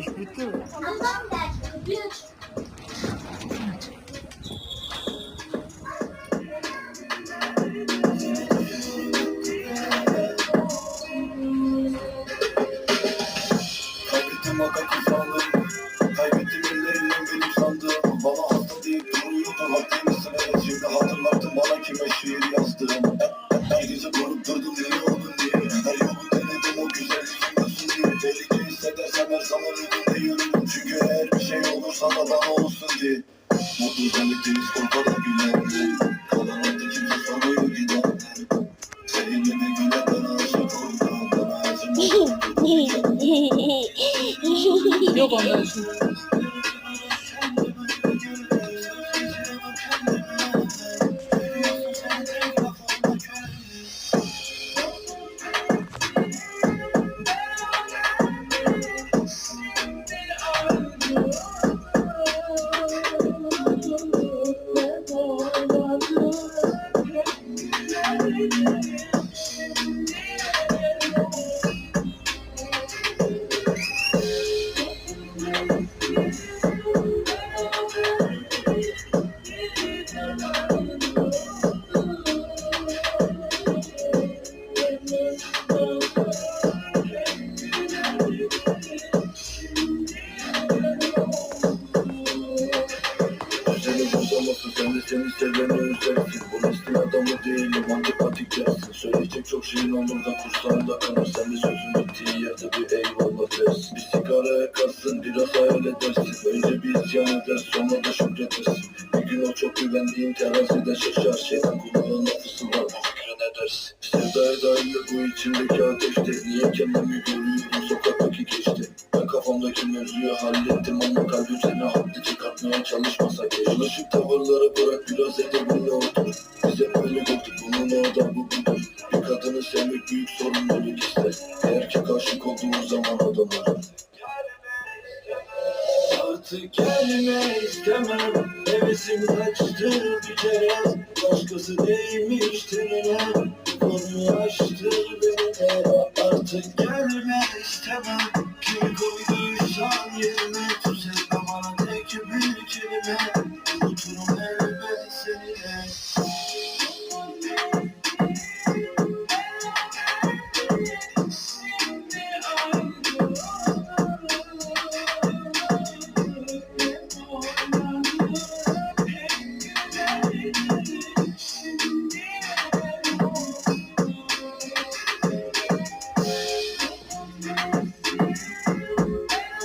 İş bitti mi? Kaybettim hakiki sağlığım Kaybettim ellerinden benim sandığım Bana hasta deyip duruyordu hakkımsın Şimdi hatırlattın bana kime şiir yazdım hissedersem her zaman önünde yürürüm Çünkü eğer bir şey olursa da bana olsun diye. Mutlu zannettiğiniz korkarak gülerdi Kalan adı kimse soruyor giderdi Seninle bir güne bana aşık oldu Bana zaman Yok ondan şimdi. Seni seveni özlersin Bu neslin adamı değilim antipatik dersin Söyleyecek çok şeyin olur da kursağında kalır Sen de sözün bittiği yerde bir eyvallah dersin. Bir sigara yakarsın biraz hayal edersin. Önce bir isyan eder sonra da şükredersin Bir gün o çok güvendiğin terazide şaşar. Kulağına fısıldar. Bu fikre ne dersin? Sevdaya dair bu içimdeki ateşte Niye kendimi görüyorum sokaktaki geçti. Ben kafamdaki mevzuyu hallettim çıkartmaya çalışmasa keşke Alışık tavırları bırak biraz edebinle otur. Biz hep böyle gördük bunun adabı budur. Bir kadını sevmek büyük sorumluluk ister. Eğer ki karşılık olduğu zaman adam olur Artık gelme istemem. Hevesim kaçtı bir kere. Başkası değilmiş tenine. Konuyu açtı benimle Artık gelme istemem